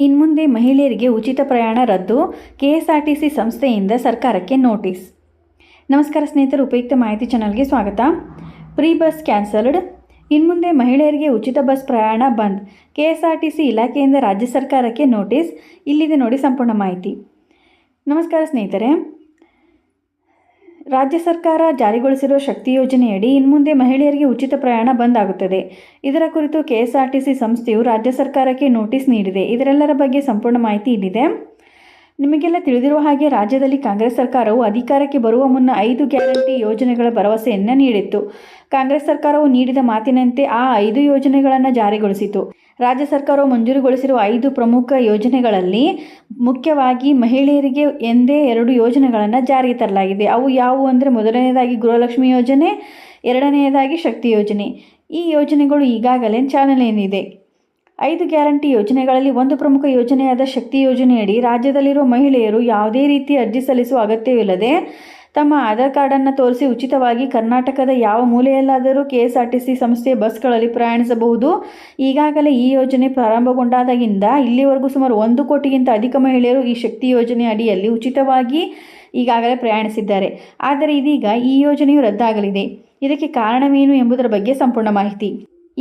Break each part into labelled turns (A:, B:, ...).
A: ಇನ್ಮುಂದೆ ಮಹಿಳೆಯರಿಗೆ ಉಚಿತ ಪ್ರಯಾಣ ರದ್ದು, ಕೆಎಸ್ಆರ್ಟಿಸಿ ಸಂಸ್ಥೆಯಿಂದ ಸರ್ಕಾರಕ್ಕೆ ನೋಟಿಸ್. ನಮಸ್ಕಾರ ಸ್ನೇಹಿತರು, ಉಪಯುಕ್ತ ಮಾಹಿತಿ ಚಾನಲ್ಗೆ ಸ್ವಾಗತ. Free bus cancelled. ಇನ್ಮುಂದೆ ಮಹಿಳೆಯರಿಗೆ ಉಚಿತ ಬಸ್ ಪ್ರಯಾಣ ಬಂದ್, ಕೆಎಸ್ಆರ್ಟಿಸಿ ಇಲಾಖೆಯಿಂದ ರಾಜ್ಯ ಸರ್ಕಾರಕ್ಕೆ ನೋಟಿಸ್. ಇಲ್ಲಿದೆ ನೋಡಿ ಸಂಪೂರ್ಣ ಮಾಹಿತಿ. ನಮಸ್ಕಾರ ಸ್ನೇಹಿತರೆ. ರಾಜ್ಯ ಸರ್ಕಾರ ಜಾರಿಗೊಳಿಸಿರುವ ಶಕ್ತಿ ಯೋಜನೆಯಡಿ ಇನ್ಮುಂದೆ ಮಹಿಳೆಯರಿಗೆ ಉಚಿತ ಪ್ರಯಾಣ ಬಂದ್ ಆಗುತ್ತದೆ ಇದರ ಕುರಿತು ಕೆಎಸ್ಆರ್ಟಿಸಿ ಸಂಸ್ಥೆಯು ರಾಜ್ಯ ಸರ್ಕಾರಕ್ಕೆ ನೋಟಿಸ್ ನೀಡಿದೆ. ಇದರೆಲ್ಲರ ಬಗ್ಗೆ ಸಂಪೂರ್ಣ ಮಾಹಿತಿ ಇಲ್ಲಿದೆ. ನಿಮಗೆಲ್ಲ ತಿಳಿದಿರುವ ಹಾಗೆ ರಾಜ್ಯದಲ್ಲಿ ಕಾಂಗ್ರೆಸ್ ಸರ್ಕಾರವು ಅಧಿಕಾರಕ್ಕೆ ಬರುವ ಮುನ್ನ ಐದು ಗ್ಯಾರಂಟಿ ಯೋಜನೆಗಳ ಭರವಸೆಯನ್ನು ನೀಡಿತ್ತು. ಕಾಂಗ್ರೆಸ್ ಸರ್ಕಾರವು ನೀಡಿದ ಮಾತಿನಂತೆ ಆ ಐದು ಯೋಜನೆಗಳನ್ನು ಜಾರಿಗೊಳಿಸಿತು. ರಾಜ್ಯ ಸರ್ಕಾರವು ಮಂಜೂರುಗೊಳಿಸಿರುವ ಐದು ಪ್ರಮುಖ ಯೋಜನೆಗಳಲ್ಲಿ ಮುಖ್ಯವಾಗಿ ಮಹಿಳೆಯರಿಗೆ ಎಂದೇ ಎರಡು ಯೋಜನೆಗಳನ್ನು ಜಾರಿಗೆ ತರಲಾಗಿದೆ. ಅವು ಯಾವುವು ಅಂದರೆ ಮೊದಲನೆಯದಾಗಿ ಗೃಹಲಕ್ಷ್ಮಿ ಯೋಜನೆ ಎರಡನೆಯದಾಗಿ ಶಕ್ತಿ ಯೋಜನೆ. ಈ ಯೋಜನೆಗಳು ಈಗಾಗಲೇ ಚಾಲನೆಯಲ್ಲಿದೆ. ಐದು ಗ್ಯಾರಂಟಿ ಯೋಜನೆಗಳಲ್ಲಿ ಒಂದು ಪ್ರಮುಖ ಯೋಜನೆಯಾದ ಶಕ್ತಿ ಯೋಜನೆಯಡಿ ರಾಜ್ಯದಲ್ಲಿರುವ ಮಹಿಳೆಯರು ಯಾವುದೇ ರೀತಿ ಅರ್ಜಿ ಸಲ್ಲಿಸುವ ಅಗತ್ಯವಿಲ್ಲದೆ ತಮ್ಮ ಆಧಾರ್ ಕಾರ್ಡನ್ನು ತೋರಿಸಿ ಉಚಿತವಾಗಿ ಕರ್ನಾಟಕದ ಯಾವ ಮೂಲೆಯಲ್ಲಾದರೂ K S R T C ಸಂಸ್ಥೆಯ ಬಸ್ಗಳಲ್ಲಿ ಪ್ರಯಾಣಿಸಬಹುದು. ಈಗಾಗಲೇ ಈ ಯೋಜನೆ ಪ್ರಾರಂಭಗೊಂಡಾದಾಗಿಂದ ಇಲ್ಲಿವರೆಗೂ ಸುಮಾರು ಒಂದು ಕೋಟಿಗಿಂತ ಅಧಿಕ ಮಹಿಳೆಯರು ಈ ಶಕ್ತಿ ಯೋಜನೆ ಅಡಿಯಲ್ಲಿ ಉಚಿತವಾಗಿ ಈಗಾಗಲೇ ಪ್ರಯಾಣಿಸಿದ್ದಾರೆ. ಆದರೆ ಇದೀಗ ಈ ಯೋಜನೆಯು ರದ್ದಾಗಲಿದೆ. ಇದಕ್ಕೆ ಕಾರಣವೇನು ಎಂಬುದರ ಬಗ್ಗೆ ಸಂಪೂರ್ಣ ಮಾಹಿತಿ.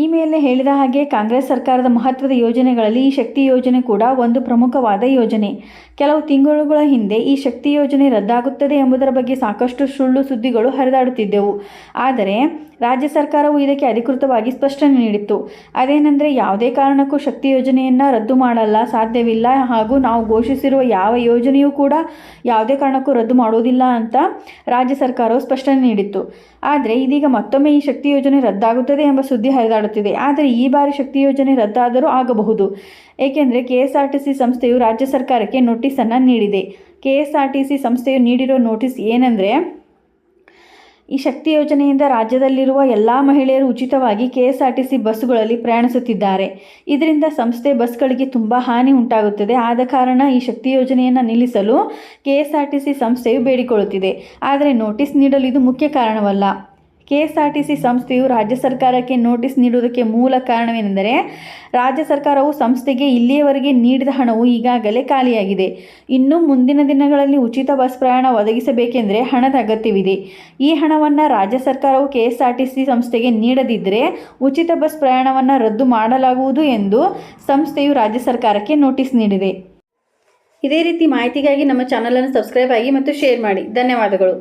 A: ಈ ಮೇಲೆ ಹೇಳಿದ ಹಾಗೆ ಕಾಂಗ್ರೆಸ್ ಸರ್ಕಾರದ ಮಹತ್ವದ ಯೋಜನೆಗಳಲ್ಲಿ ಈ ಶಕ್ತಿ ಯೋಜನೆ ಕೂಡ ಒಂದು ಪ್ರಮುಖವಾದ ಯೋಜನೆ. ಕೆಲವು ತಿಂಗಳುಗಳ ಹಿಂದೆ ಈ ಶಕ್ತಿ ಯೋಜನೆ ರದ್ದಾಗುತ್ತದೆ ಎಂಬುದರ ಬಗ್ಗೆ ಸಾಕಷ್ಟು ಸುಳ್ಳು ಸುದ್ದಿಗಳು ಹರಿದಾಡುತ್ತಿದ್ದೆವು. ಆದರೆ ರಾಜ್ಯ ಸರ್ಕಾರವು ಇದಕ್ಕೆ ಅಧಿಕೃತವಾಗಿ ಸ್ಪಷ್ಟನೆ ನೀಡಿತ್ತು. ಅದೇನೆಂದರೆ ಯಾವುದೇ ಕಾರಣಕ್ಕೂ ಶಕ್ತಿ ಯೋಜನೆಯನ್ನು ರದ್ದು ಮಾಡಲ್ಲ, ಸಾಧ್ಯವಿಲ್ಲ ಹಾಗೂ ನಾವು ಘೋಷಿಸಿರುವ ಯಾವ ಯೋಜನೆಯೂ ಕೂಡ ಯಾವುದೇ ಕಾರಣಕ್ಕೂ ರದ್ದು ಮಾಡುವುದಿಲ್ಲ ಅಂತ ರಾಜ್ಯ ಸರ್ಕಾರವು ಸ್ಪಷ್ಟನೆ ನೀಡಿತ್ತು. ಆದರೆ ಇದೀಗ ಮತ್ತೊಮ್ಮೆ ಈ ಶಕ್ತಿ ಯೋಜನೆ ರದ್ದಾಗುತ್ತದೆ ಎಂಬ ಸುದ್ದಿ ಹರಿದಾಡುತ್ತಿದೆ. ಆದರೆ ಈ ಬಾರಿ ಶಕ್ತಿ ಯೋಜನೆ ರದ್ದಾದರೂ ಆಗಬಹುದು. ಏಕೆಂದರೆ ಕೆ ಎಸ್ ಸಂಸ್ಥೆಯು ರಾಜ್ಯ ಸರ್ಕಾರಕ್ಕೆ ನೋಟಿಸನ್ನು ನೀಡಿದೆ. ಕೆ ಎಸ್ ಸಂಸ್ಥೆಯು ನೀಡಿರೋ ನೋಟಿಸ್ ಏನೆಂದರೆ, ಈ ಶಕ್ತಿ ಯೋಜನೆಯಿಂದ ರಾಜ್ಯದಲ್ಲಿರುವ ಎಲ್ಲ ಮಹಿಳೆಯರು ಉಚಿತವಾಗಿ K S R T C ಬಸ್ಸುಗಳಲ್ಲಿ ಪ್ರಯಾಣಿಸುತ್ತಿದ್ದಾರೆ. ಇದರಿಂದ ಸಂಸ್ಥೆ ಬಸ್ಗಳಿಗೆ ತುಂಬ ಹಾನಿ ಉಂಟಾಗುತ್ತದೆ. ಆದ ಕಾರಣ ಈ ಶಕ್ತಿ ಯೋಜನೆಯನ್ನು ನಿಲ್ಲಿಸಲು K S R T C ಸಂಸ್ಥೆಯು ಬೇಡಿಕೊಳ್ಳುತ್ತಿದೆ. ಆದರೆ ನೋಟಿಸ್ ನೀಡಲು ಇದು ಮುಖ್ಯ ಕಾರಣವಲ್ಲ. K S R T C ಸಂಸ್ಥೆಯು ರಾಜ್ಯ ಸರ್ಕಾರಕ್ಕೆ ನೋಟಿಸ್ ನೀಡುವುದಕ್ಕೆ ಮೂಲ ಕಾರಣವೇನೆಂದರೆ ರಾಜ್ಯ ಸರ್ಕಾರವು ಸಂಸ್ಥೆಗೆ ಇಲ್ಲಿಯವರೆಗೆ ನೀಡಿದ ಹಣವು ಈಗಾಗಲೇ ಖಾಲಿಯಾಗಿದೆ. ಇನ್ನು ಮುಂದಿನ ದಿನಗಳಲ್ಲಿ ಉಚಿತ ಬಸ್ ಪ್ರಯಾಣ ಒದಗಿಸಬೇಕೆಂದರೆ ಹಣದ ಅಗತ್ಯವಿದೆ. ಈ ಹಣವನ್ನು ರಾಜ್ಯ ಸರ್ಕಾರವು ಕೆಎಸ್ಆರ್ಟಿಸಿ ಸಂಸ್ಥೆಗೆ ನೀಡದಿದ್ದರೆ ಉಚಿತ ಬಸ್ ಪ್ರಯಾಣವನ್ನು ರದ್ದು ಮಾಡಲಾಗುವುದು ಎಂದು ಸಂಸ್ಥೆಯು ರಾಜ್ಯ ಸರ್ಕಾರಕ್ಕೆ ನೋಟಿಸ್ ನೀಡಿದೆ. ಇದೇ ರೀತಿ ಮಾಹಿತಿಗಾಗಿ ನಮ್ಮ ಚಾನಲನ್ನು ಸಬ್ಸ್ಕ್ರೈಬ್ ಆಗಿ ಮತ್ತು ಶೇರ್ ಮಾಡಿ. ಧನ್ಯವಾದಗಳು.